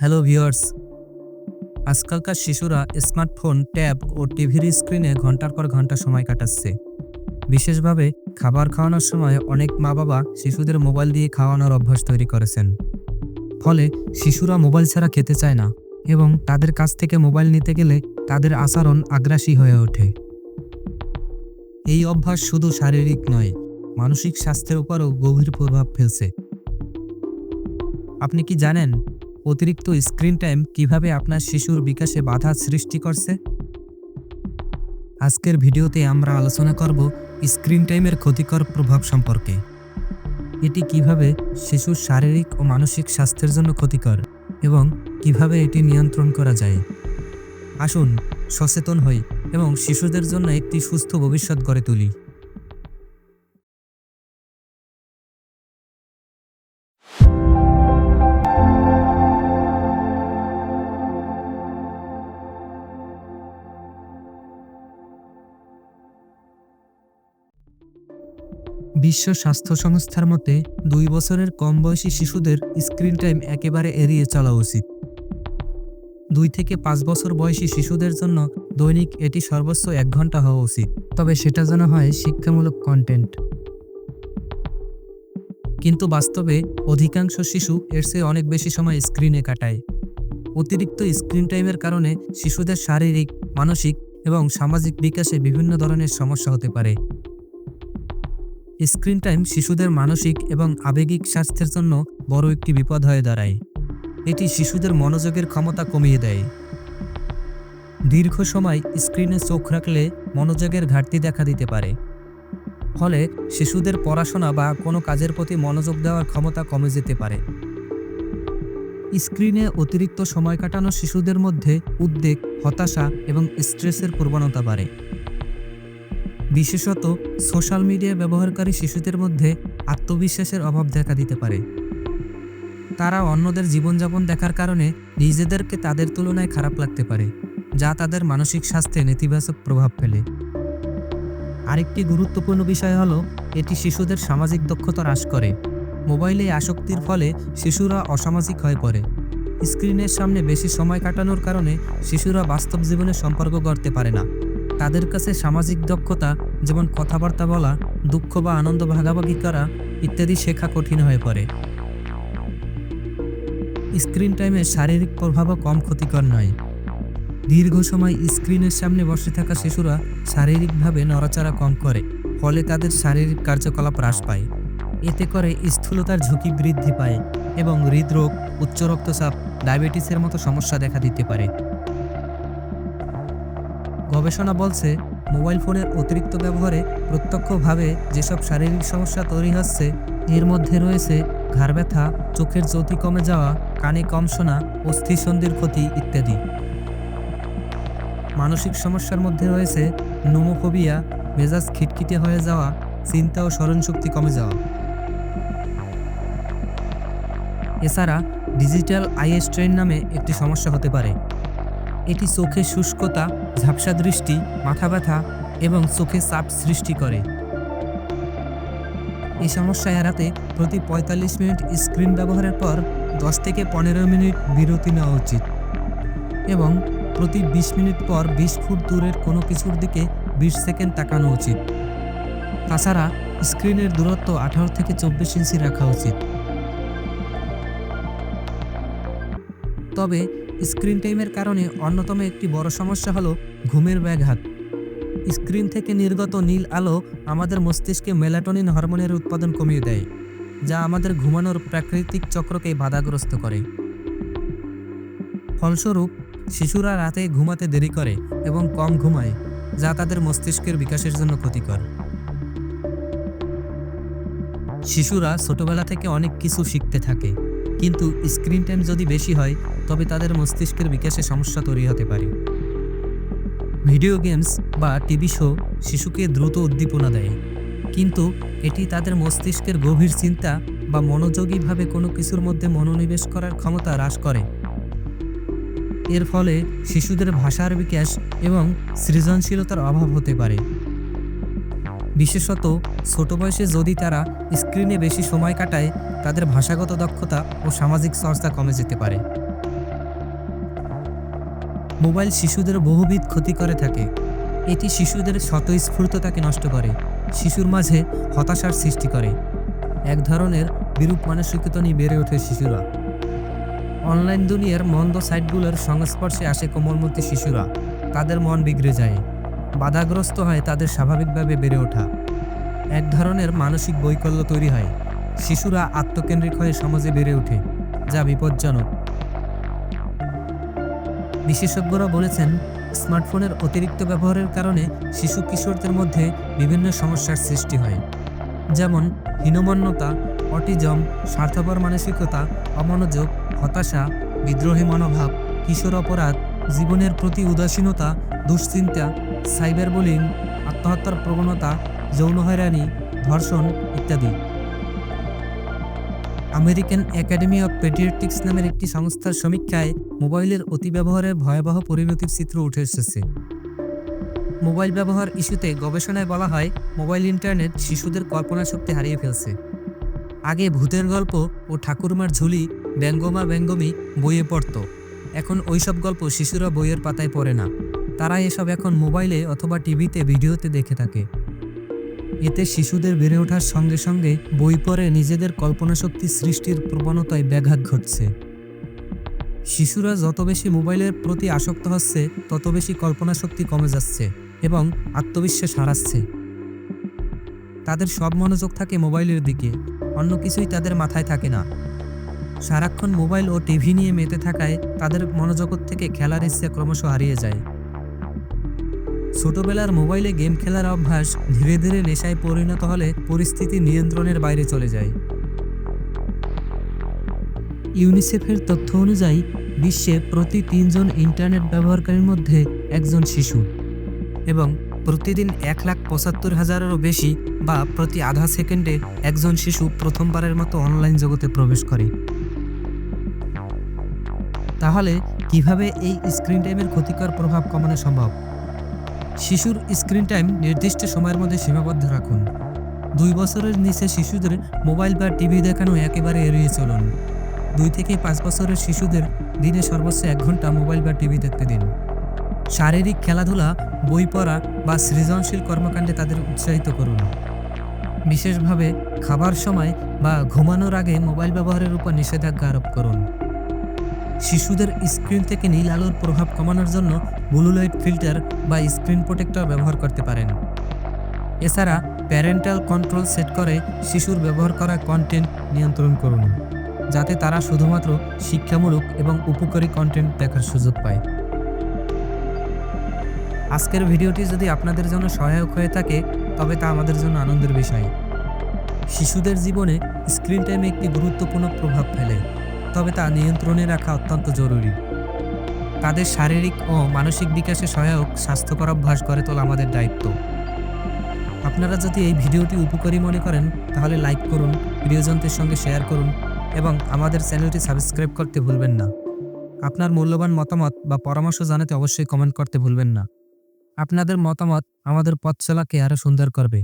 Hello viewers, আজকালকার শিশুরা smartphone, tab ও টিভির স্ক্রিনে ঘণ্টার পর ঘণ্টা সময় কাটাচ্ছে। বিশেষভাবে খাবার খাওয়ানোর সময় অনেক মা বাবা শিশুদের মোবাইল দিয়ে খাওয়ানোর অভ্যাস তৈরি করেছেন। ফলে শিশুরা মোবাইল ছাড়া খেতে চায় না এবং তাদের কাছ থেকে মোবাইল নিতে গেলে তাদের আচরণ আগ্রাসী হয়ে ওঠে। এই অভ্যাস শুধু শারীরিক নয়, মানসিক স্বাস্থ্যের উপরও গভীর প্রভাব ফেলছে। আপনি কি জানেন অতিরিক্ত স্ক্রিন টাইম কীভাবে আপনার শিশুর বিকাশে বাধা সৃষ্টি করছে? আজকের ভিডিওতে আমরা আলোচনা করব স্ক্রিন টাইমের ক্ষতিকর প্রভাব সম্পর্কে। এটি কীভাবে শিশুর শারীরিক ও মানসিক স্বাস্থ্যের জন্য ক্ষতিকর এবং কীভাবে এটি নিয়ন্ত্রণ করা যায়? আসুন সচেতন হই এবং শিশুদের জন্য একটি সুস্থ ভবিষ্যৎ গড়ে তুলি। বিশ্ব স্বাস্থ্য সংস্থার মতে, দুই বছরের কম বয়সী শিশুদের স্ক্রিন টাইম একেবারে এড়িয়ে চলা উচিত। দুই থেকে পাঁচ বছর বয়সী শিশুদের জন্য দৈনিক এটি সর্বোচ্চ এক ঘণ্টা হওয়া উচিত, তবে সেটা যেন হয় শিক্ষামূলক কন্টেন্ট। কিন্তু বাস্তবে অধিকাংশ শিশু এর চেয়ে অনেক বেশি সময় স্ক্রিনে কাটায়। অতিরিক্ত স্ক্রিন টাইমের কারণে শিশুদের শারীরিক, মানসিক এবং সামাজিক বিকাশে বিভিন্ন ধরনের সমস্যা হতে পারে। স্ক্রিন টাইম শিশুদের মানসিক এবং আবেগিক স্বাস্থ্যের জন্য বড় একটি বিপদ হয়ে দাঁড়ায়। এটি শিশুদের মনোযোগের ক্ষমতা কমিয়ে দেয়। দীর্ঘ সময় স্ক্রিনে চোখ রাখলে মনোযোগের ঘাটতি দেখা দিতে পারে। ফলে শিশুদের পড়াশোনা বা কোনো কাজের প্রতি মনোযোগ দেওয়ার ক্ষমতা কমে যেতে পারে। স্ক্রিনে অতিরিক্ত সময় কাটানো শিশুদের মধ্যে উদ্বেগ, হতাশা এবং স্ট্রেসের প্রবণতা বাড়ে। বিশেষত সোশ্যাল মিডিয়া ব্যবহারকারী শিশুদের মধ্যে আত্মবিশ্বাসের অভাব দেখা দিতে পারে। তারা অন্যদের জীবনযাপন দেখার কারণে নিজেদেরকে তাদের তুলনায় খারাপ লাগতে পারে, যা তাদের মানসিক স্বাস্থ্যে নেতিবাচক প্রভাব ফেলে। আরেকটি গুরুত্বপূর্ণ বিষয় হলো, এটি শিশুদের সামাজিক দক্ষতা হ্রাস করে। মোবাইলে আসক্তির ফলে শিশুরা অসামাজিক হয়ে পড়ে। স্ক্রিনের সামনে বেশি সময় কাটানোর কারণে শিশুরা বাস্তব জীবনে সম্পর্ক গড়তে পারে না। তাদের কাছে সামাজিক দক্ষতা, যেমন কথাবার্তা বলা, দুঃখ বা আনন্দ ভাগাভাগি করা ইত্যাদি শেখা কঠিন হয়ে পড়ে। স্ক্রিন টাইমের শারীরিক প্রভাবও কম ক্ষতিকর নয়। দীর্ঘ সময় স্ক্রিনের সামনে বসে থাকা শিশুরা শারীরিকভাবে নড়াচড়া কম করে, ফলে তাদের শারীরিক কার্যকলাপ হ্রাস পায়। এতে করে স্থূলতার ঝুঁকি বৃদ্ধি পায় এবং হৃদরোগ, উচ্চ রক্তচাপ, ডায়াবেটিসের মতো সমস্যা দেখা দিতে পারে। গবেষণা বলছে, মোবাইল ফোনের অতিরিক্ত ব্যবহারে প্রত্যক্ষভাবে যেসব শারীরিক সমস্যা তৈরি হচ্ছে, এর মধ্যে রয়েছে ঘাড় ব্যথা, চোখের জ্যোতি কমে যাওয়া, কানে কম শোনা অস্থিসন্ধির ক্ষতি ইত্যাদি। মানসিক সমস্যার মধ্যে রয়েছে নোমোফোবিয়া, মেজাজ খিটখিটে হয়ে যাওয়া, চিন্তা ও স্মরণশক্তি কমে যাওয়া। এছাড়া ডিজিটাল আই স্ট্রেন নামে একটি সমস্যা হতে পারে। এটি চোখে শুষ্কতা, ঝাপসা দৃষ্টি, মাথা ব্যথা এবং চোখে চাপ সৃষ্টি করে। এই সমস্যা এড়াতে প্রতি পঁয়তাল্লিশ মিনিট স্ক্রিন ব্যবহারের পর দশ থেকে পনেরো মিনিট বিরতি নেওয়া উচিত এবং প্রতি বিশ মিনিট পর বিশ ফুট দূরের কোনো কিছুর দিকে বিশ সেকেন্ড তাকানো উচিত। তাছাড়া স্ক্রিনের দূরত্ব আঠারো থেকে চব্বিশ ইঞ্চি রাখা উচিত। তবে স্ক্রিন টাইমের কারণে অন্যতম একটি বড় সমস্যা হলো ঘুমের ব্যাঘাত। স্ক্রিন থেকে নির্গত নীল আলো আমাদের মস্তিষ্কে মেলাটোনিন হরমোনের উৎপাদন কমিয়ে দেয়, যা আমাদের ঘুমানোর প্রাকৃতিক চক্রকে বাধাগ্রস্ত করে। ফলস্বরূপ, শিশুরা রাতে ঘুমাতে দেরি করে এবং কম ঘুমায়, যা তাদের মস্তিষ্কের বিকাশের জন্য ক্ষতিকর। শিশুরা ছোটবেলা থেকে অনেক কিছু শিখতে থাকে, কিন্তু স্ক্রিন টাইম যদি বেশি হয় তবে তাদের মস্তিষ্কের বিকাশে সমস্যা তৈরি হতে পারে। ভিডিও গেমস বা টিভি শো শিশুকে দ্রুত উদ্দীপনা দেয়। কিন্তু এটি তাদের মস্তিষ্কের গভীর চিন্তা বা মনোযোগীভাবে কোনো কিছুর মধ্যে মনোনিবেশ করার ক্ষমতা হ্রাস করে। এর ফলে শিশুদের ভাষার বিকাশ এবং সৃজনশীলতার অভাব হতে পারে। বিশেষত ছোট বয়সে যদি তারা স্ক্রিনে বেশি সময় কাটায়, তাদের ভাষাগত দক্ষতা ও সামাজিক চর্চা কমে যেতে পারে। মোবাইল শিশুদের বহুবিধ ক্ষতি করে থাকে। এটি শিশুদের স্বতঃস্ফূর্ততাকে নষ্ট করে, শিশুর মাঝে হতাশার সৃষ্টি করে। এক ধরনের বিরূপ মানসিকতা নিয়ে বেড়ে ওঠে শিশুরা। অনলাইন দুনিয়ার মন্দ সাইটগুলোর সংস্পর্শে আসে কোমলমতি শিশুরা। তাদের মন বিগড়ে যায়। বাধাগ্রস্ত হয় তাদের স্বাভাবিকভাবে বেড়ে ওঠা। এক ধরনের মানসিক বৈকল্য তৈরি হয়। শিশুরা আত্মকেন্দ্রিক হয়ে সমাজে বেড়ে ওঠে, যা বিপজ্জনক। বিশেষজ্ঞরা বলেছেন, স্মার্টফোনের অতিরিক্ত ব্যবহারের কারণে শিশু কিশোরদের মধ্যে বিভিন্ন সমস্যার সৃষ্টি হয়। যেমন, হীনমন্যতা, অটিজম, স্বার্থপর মানসিকতা, অমনোযোগ, হতাশা, বিদ্রোহী মনোভাব, কিশোর অপরাধ, জীবনের প্রতি উদাসীনতা, দুশ্চিন্তা সাইবার বুলিং আত্মহত্যার প্রবণতা, যৌন হয়রানি, ধর্ষণ ইত্যাদি। আমেরিকান একাডেমি অফ পেডিয়াট্রিক্স নামের একটি সংস্থার সমীক্ষায় মোবাইলের অতিব্যবহারের ভয়াবহ পরিণতির চিত্র উঠে এসেছে। মোবাইল ব্যবহার ইস্যুতে গবেষণায় বলা হয়, মোবাইল ইন্টারনেট শিশুদের কল্পনা শক্তি হারিয়ে ফেলছে। আগে ভূতের গল্প ও ঠাকুরমার ঝুলি, ব্যঙ্গমা ব্যঙ্গমি বইয়ে পড়ত। এখন ওইসব গল্প শিশুরা বইয়ের পাতায় পড়ে না। তারা এসব এখন মোবাইলে অথবা টিভিতে, ভিডিওতে দেখে থাকে। এতে শিশুদের বেড়ে ওঠার সঙ্গে সঙ্গে বই পড়ে নিজেদের কল্পনাশক্তি সৃষ্টির প্রবণতায় ব্যাঘাত ঘটছে। শিশুরা যত বেশি মোবাইলের প্রতি আসক্ত হচ্ছে, তত বেশি কল্পনাশক্তি কমে যাচ্ছে এবং আত্মবিশ্বাস হারাচ্ছে। তাদের সব মনোযোগ থাকে মোবাইলের দিকে, অন্য কিছুই তাদের মাথায় থাকে না। সারাক্ষণ মোবাইল ও টিভি নিয়ে মেতে থাকায় তাদের মনোজগৎ থেকে খেলার ইচ্ছে ক্রমশ হারিয়ে যায়। ছোটবেলার মোবাইলে গেম খেলার অভ্যাস ধীরে ধীরে নেশায় পরিণত হলে পরিস্থিতি নিয়ন্ত্রণের বাইরে চলে যায়। ইউনিসেফের তথ্য অনুযায়ী, বিশ্বে প্রতি তিনজন ইন্টারনেট ব্যবহারকারীর মধ্যে একজন শিশু এবং প্রতিদিন এক লাখ পঁচাত্তর হাজারেরও বেশি বা প্রতি আধা সেকেন্ডে একজন শিশু প্রথমবারের মতো অনলাইন জগতে প্রবেশ করে। তাহলে কীভাবে এই স্ক্রিন টাইমের ক্ষতিকর প্রভাব কমানো সম্ভব? শিশুর স্ক্রিন টাইম নির্দিষ্ট সময়ের মধ্যে সীমাবদ্ধ রাখুন। দুই বছরের নিচে শিশুদের মোবাইল বা টিভি দেখানো একেবারে এড়িয়ে চলুন। দুই থেকে পাঁচ বছরের শিশুদের দিনে সর্বোচ্চ এক ঘণ্টা মোবাইল বা টিভি দেখতে দিন। শারীরিক খেলাধুলা, বই পড়া বা সৃজনশীল কর্মকাণ্ডে তাদের উৎসাহিত করুন। বিশেষভাবে খাবার সময় বা ঘুমানোর আগে মোবাইল ব্যবহারের উপর নিষেধাজ্ঞা আরোপ করুন। শিশুদের স্ক্রিন থেকে নীল আলোর প্রভাব কমানোর জন্য ব্লু লাইট ফিল্টার বা স্ক্রিন প্রোটেক্টর ব্যবহার করতে পারেন। এছাড়া প্যারেন্টাল কন্ট্রোল সেট করে শিশুর ব্যবহার করা কন্টেন্ট নিয়ন্ত্রণ করুন, যাতে তারা শুধুমাত্র শিক্ষামূলক এবং উপকারী কন্টেন্ট দেখার সুযোগ পায়। আজকের ভিডিওটি যদি আপনাদের জন্য সহায়ক হয়ে থাকে, তবে তা আমাদের জন্য আনন্দের বিষয়। শিশুদের জীবনে স্ক্রিন টাইমে একটি গুরুত্বপূর্ণ প্রভাব ফেলে। তবে তা নিয়ন্ত্রণে রাখা অত্যন্ত জরুরি। তাদের শারীরিক ও মানসিক বিকাশে সহায়ক স্বাস্থ্যকর অভ্যাস গড়ে তোলা আমাদের দায়িত্ব। আপনারা যদি এই ভিডিওটি উপকারী মনে করেন, তাহলে লাইক করুন, প্রিয়জনদের সঙ্গে শেয়ার করুন এবং আমাদের চ্যানেলটি সাবস্ক্রাইব করতে ভুলবেন না। আপনার মূল্যবান মতামত বা পরামর্শ জানাতে অবশ্যই কমেন্ট করতে ভুলবেন না। আপনাদের মতামত আমাদের পথ চলাকে আরও সুন্দর করবে।